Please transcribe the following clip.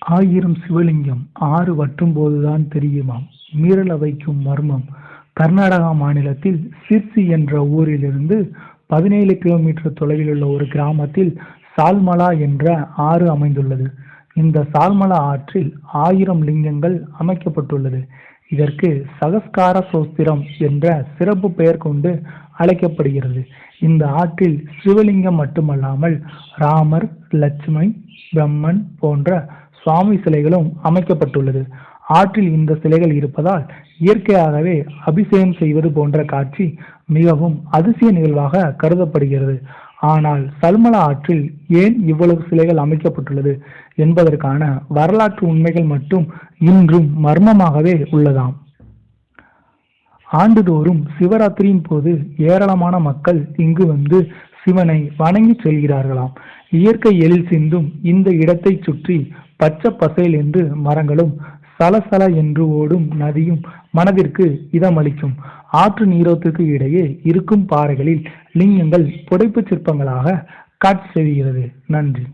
ஆயிரம் சிவலிங்கம் ஆறு வற்றும்போதுதான் தெரியுமாம். மீறல வைக்கும் மர்மம். கர்நாடகா மாநிலத்தில் சிர்சி என்ற ஊரிலிருந்து பதினேழு கிலோமீட்டர் தொலைவில் உள்ள ஒரு கிராமத்தில் சால்மலா என்ற ஆறு அமைந்துள்ளது. இந்த சால்மலா ஆற்றில் ஆயிரம் லிங்கங்கள் அமைக்கப்பட்டுள்ளது. இதற்கு சகஸ்கார சோஸ்திரம் என்ற சிறப்பு பெயர் கொண்டு அழைக்கப்படுகிறது. இந்த ஆற்றில் சிவலிங்கம் மட்டுமல்லாமல் ராமர் லட்சுமி பிரம்மன் போன்ற சுவாமி சிலைகளும் அமைக்கப்பட்டுள்ளது. ஆற்றில் இந்த சிலைகள் இருப்பதால் இயற்கையாகவே அபிஷேகம் செய்வது போன்ற காட்சி மிகவும் அதிசய நிகழ்வாக கருதப்படுகிறது. ஆனால் சல்மலா ஆற்றில் ஏன் இவ்வளவு சிலைகள் அமைக்கப்பட்டுள்ளது என்பதற்கான வரலாற்று உண்மைகள் மட்டும் இன்றும் மர்மமாகவே உள்ளதாம். ஆண்டுதோறும் சிவராத்திரியின் போது ஏராளமான மக்கள் இங்கு வந்து சிவனை வணங்கி செல்கிறார்களாம். இயற்கை எழில் சிந்தும் இந்த இடத்தை சுற்றி பச்சை பசேல் என்று மரங்களும் சலசல என்று ஓடும் நதியும் மனதிற்கு இதமளிக்கும். ஆற்று நீரோத்துக்கு இடையே இருக்கும் பாறைகளில் லிங்கங்கள் புடைப்புச் சிற்பங்களாக காட்சி செய்கிறது. நன்றி.